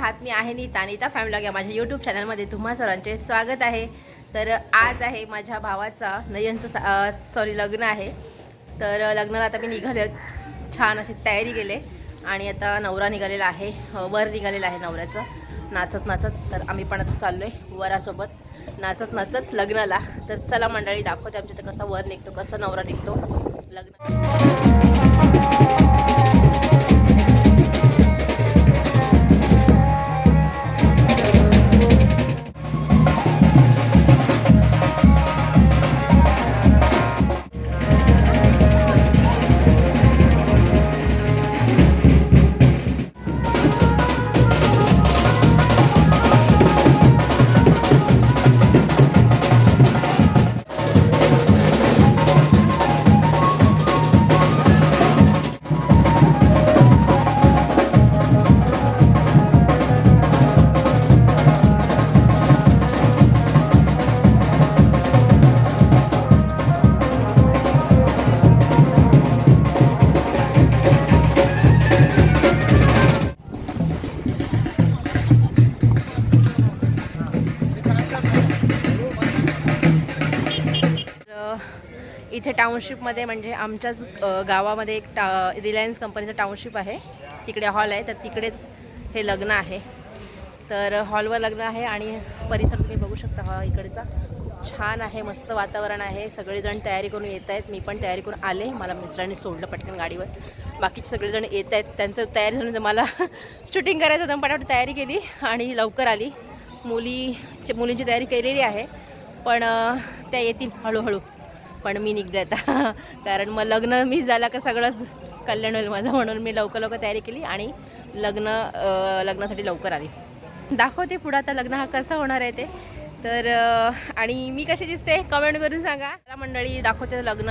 आहात. मी आहे नीता. नीता फॅमिली या माझ्या यूट्यूब चॅनलमध्ये तुम्हा सर्वांचे स्वागत आहे. तर आज आहे माझ्या भावाचा नयनचं सॉरी लग्न आहे. तर लग्नाला आता मी निघाले. छान अशी तयारी केले. आणि आता नवरा निघालेला आहे. वर निघालेला आहे नवऱ्याचं. नाचत नाचत. तर आम्ही पण आता चाललो आहे वरासोबत. नाचत नाचत लग्नाला. तर चला मंडळी दाखवते आमच्या इथं कसा वर निघतो कसं नवरा निघतो. लग्न इथे टाउनशिपमध्ये म्हणजे आमच्याच गावामध्ये एक टा रिलायन्स कंपनीचं टाउनशिप आहे. तिकडे हॉल आहे तर तिकडेच हे लग्न आहे. तर हॉलवर लग्न आहे आणि परिसर तुम्ही बघू शकता हा इकडचा. खूप छान आहे मस्त वातावरण आहे. सगळेजण तयारी करून येत आहेत. मी पण तयारी करून आले. मला मिस्टरांनी सोडलं पटकन गाडीवर. बाकीचे सगळेजण येत आहेत. त्यांचं तयारी झालं तर म्हणजे मला शूटिंग करायचं होतं पटापट तयारी केली आणि लवकर आली. मुली मुलींची तयारी केलेली आहे. पण त्या येतील हळूहळू. पण मी निघते आता. कारण मग लग्न मी झाला का सगळंच कल्याण होईल माझं म्हणून मी लवकर लवकर तयारी केली आणि लग्न लग्नासाठी लवकर आली. दाखवते पुढं आता लग्न हा कसं होणार आहे ते. तर आणि मी कशी दिसते कमेंट करून सांगा. मला मंडळी दाखवते लग्न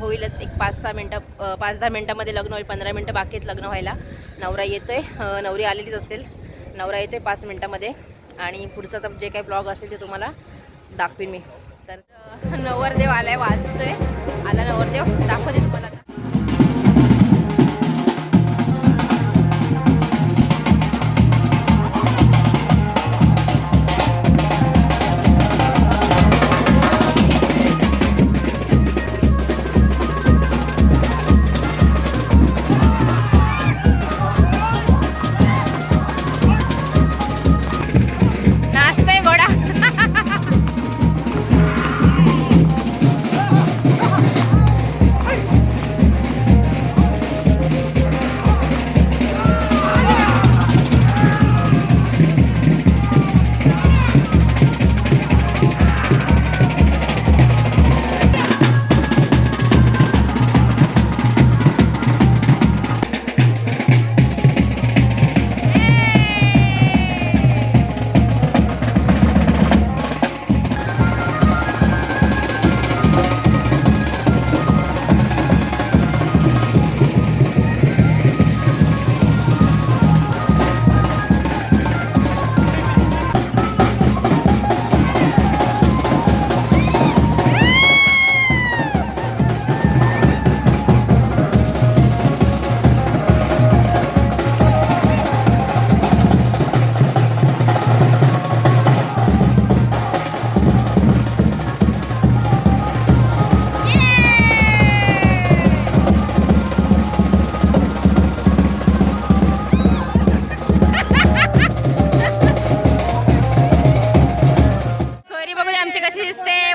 होईलच एक पाच सहा मिनटं पाच दहा मिनटामध्ये लग्न होईल पंधरा मिनटं बाकी आहेत लग्न व्हायला. नवरा येतोय आहे नवरी आलेलीच असेल. नवरा येतोय पाच मिनटामध्ये. आणि पुढचा तर जे काही ब्लॉग असेल ते तुम्हाला दाखवीन मी. तर नवरदेव आलाय वाचतोय. आला नवरदेव दाखवते तुम्हाला.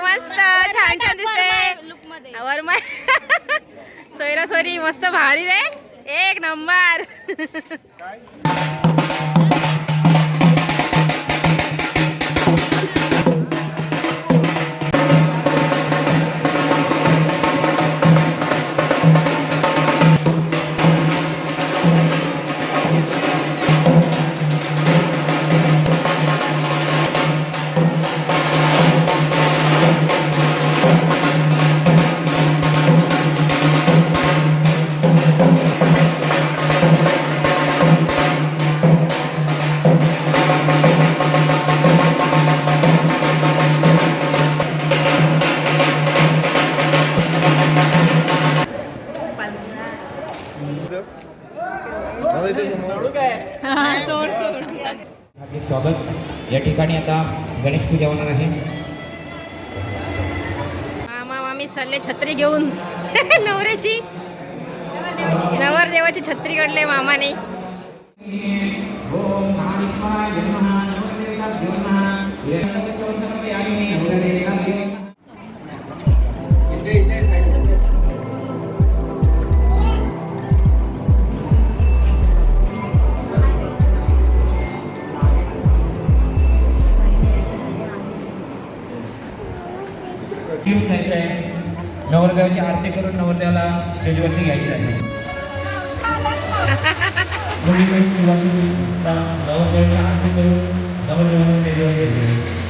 मस्त छान छान दिसते वरमा सोयरा सोयरी मस्त भारी रे. एक नंबर. आहे. मामा मामी चालले छत्री घेऊन. नवऱ्याची. नवरदेवाची छत्री काढले मामाने. ओम महाविष्णाय नमः जायचं आहे नवरदेवाची आरती करून नवरदेवाला स्टेजवरती घ्यायचं आहे नवरदेवाची आरती करून नवरदेवाला स्टेजवर घ्यायचं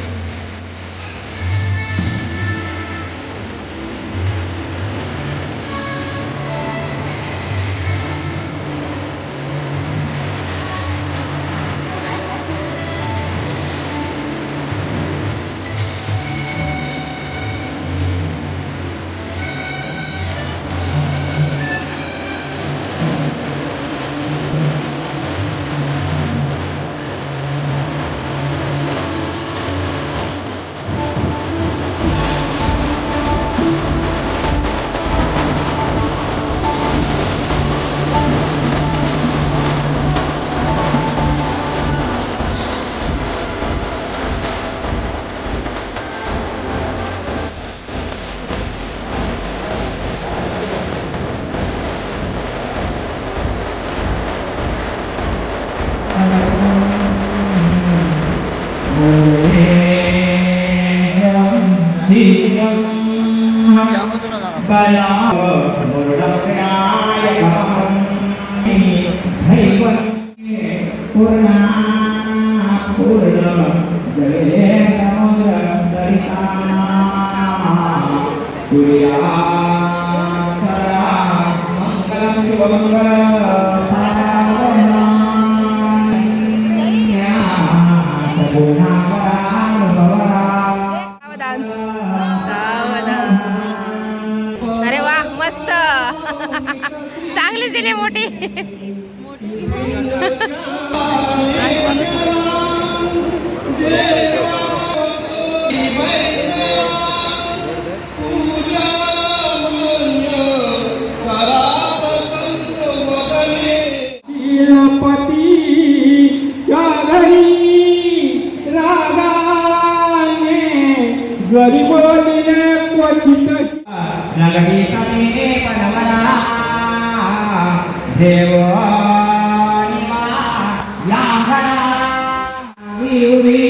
ಯುವೇ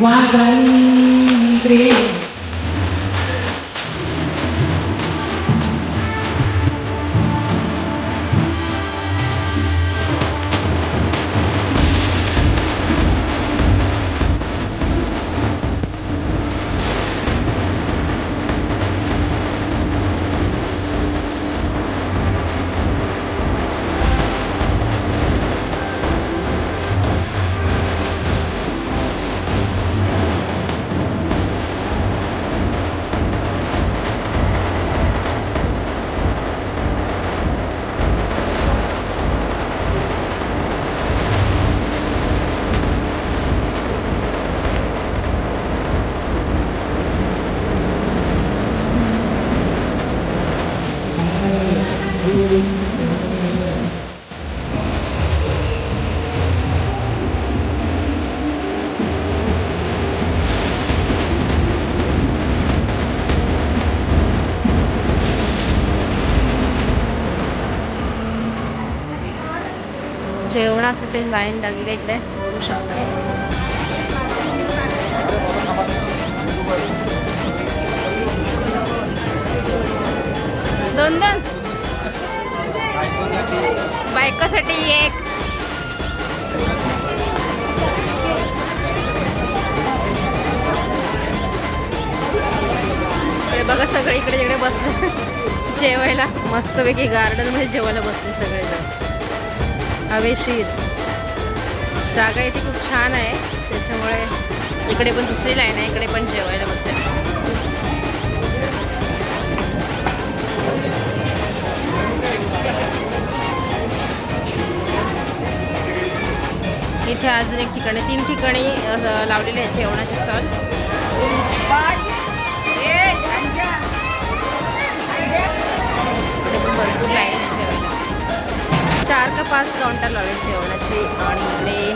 ವಗಂತ್ರಿ वागंत्री लाईन लागली इकडे. बघू शकता. दोन दोन बायकोसाठी एक. बघा सगळे इकडे तिकडे बसले. जेवायला. मस्तपैकी गार्डनमध्ये जेवायला बसले सगळेजण. हवेशीर. जागा इथे खूप छान आहे. त्याच्यामुळे इकडे पण दुसरी लाईन आहे इकडे पण जेवायला बसते इथे अजून एक ठिकाणी तीन ठिकाणी लावलेले आहेत जेवणाचे स्टॉल चार का पाच काउंटर लावले जेवणाचे आणि इकडे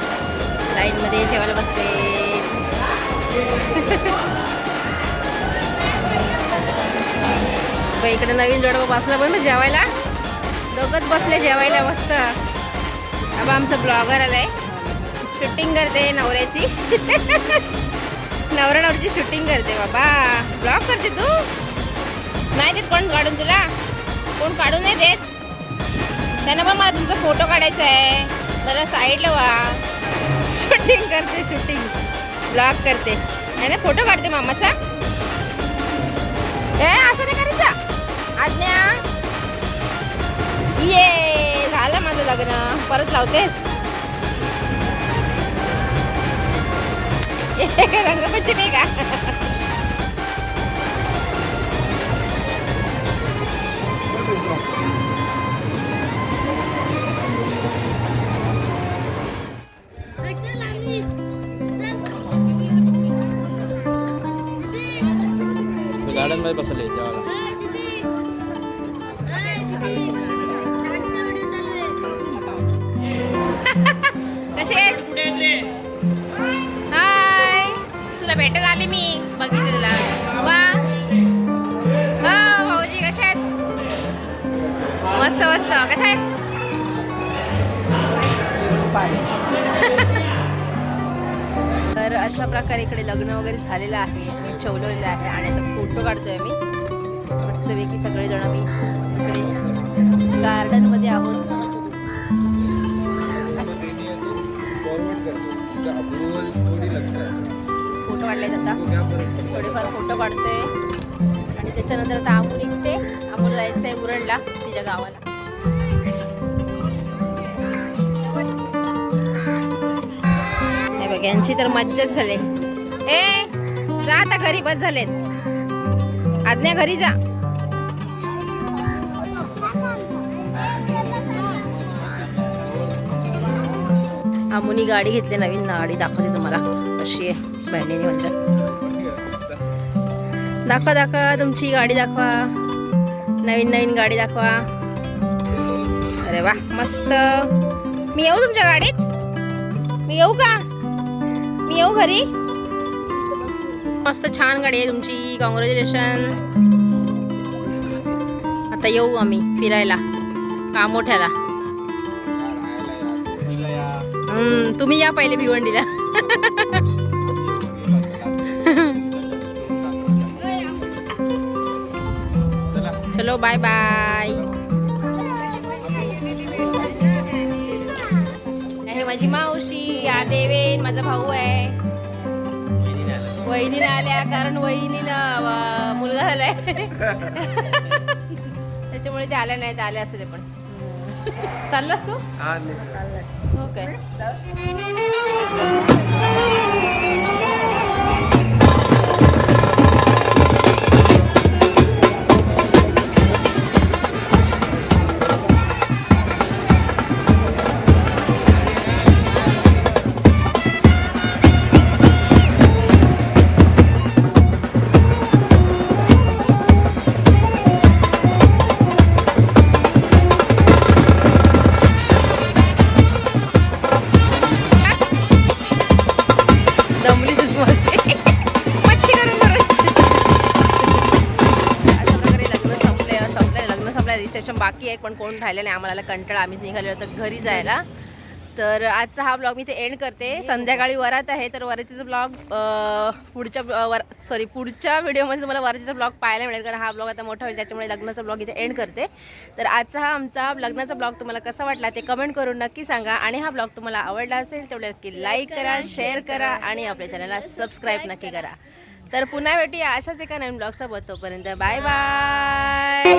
लाईनमध्ये जेवायला बसले. बाई, इकडे नवीन जोडा बसला पण जेवायला. दोघंच बसले जेवायला मस्त. अब आमचं ब्लॉगर आलाय. शूटिंग करते नवऱ्याची. नवरा नवऱ्याची शूटिंग करते बाबा. ब्लॉग करते तू. नाही देत कोण काढून तुला? कोण काढून नाही देत? त्यांना पण मला तुमचा फोटो काढायचा आहे. जरा साईडला वा. शूटिंग करते शूटिंग ब्लॉग करते. आहे ना? फोटो काढते मामाचा. ए असं नाही करायचा. आज्ञा. ये झालं माझं लग्न. परत लावतेस. रंगपंचमी का? मध्ये बसले आहेस? हाय तुला भेटायला आले मी बघितलं तुला. वा. हो भाऊजी कशा आहेत? मस्त मस्त. कशा आहेस? तर अशा प्रकारे इकडे लग्न वगैरे झालेलं आहे. ठेवलेलं आहे आणि आता फोटो काढतोय मी. मस्तपैकी सगळेजण मी इकडे गार्डनमध्ये आहोत. फोटो काढले जातात थोडेफार फोटो काढते. आणि त्याच्यानंतर आता आमून निघते. आमून जायचं आहे उरणला तिच्या गावाला. यांची तर मज्जाच झाली. ए! जा आता घरी बस झालेत. आज्ञा घरी जा. आमुनी गाडी घेतली नवीन गाडी दाखवते तुम्हाला. कशी आहे बहिणीने म्हणजे दाखवा दाखवा तुमची गाडी दाखवा. नवीन नवीन गाडी दाखवा. अरे वा मस्त. मी येऊ तुमच्या गाडीत? मी येऊ का? मी येऊ घरी? मस्त छान गाडी आहे तुमची. कॉंग्रॅच्युलेशन आता येऊ आम्ही फिरायला. कामोठ्याला मोठ्याला. तुम्ही या पहिले भिवंडीला. चलो बाय बाय हे माझी मावशी या देवेन माझा भाऊ आहे. वहिनीला आल्या कारण वहिनीला मुलगा झालाय. त्याच्यामुळे ते आल्या नाही ते आले असते ते पण. चाललास तू? हो काय? पण कोण राहिलं नाही. आम्हाला कंटाळा आम्ही निघालो होतो घरी जायला. तर आजचा हा ब्लॉग मी ते एंड करते. संध्याकाळी वरात आहे तर वरातीचा ब्लॉग पुढच्या वर सॉरी पुढच्या व्हिडिओमध्ये तुम्हाला वरातीचा ब्लॉग पाहायला मिळेल. कारण हा ब्लॉग आता मोठा होईल त्याच्यामुळे लग्नाचा ब्लॉग इथे एंड करते. तर आजचा हा आमचा लग्नाचा ब्लॉग तुम्हाला कसा वाटला ते कमेंट करून नक्की सांगा. आणि हा ब्लॉग तुम्हाला आवडला असेल तेवढे नक्की लाईक करा शेअर करा आणि आपल्या चॅनलला सबस्क्राईब नक्की करा. तर पुन्हा भेटूया अशाच एका नवीन ब्लॉगसोबत तोपर्यंत बाय बाय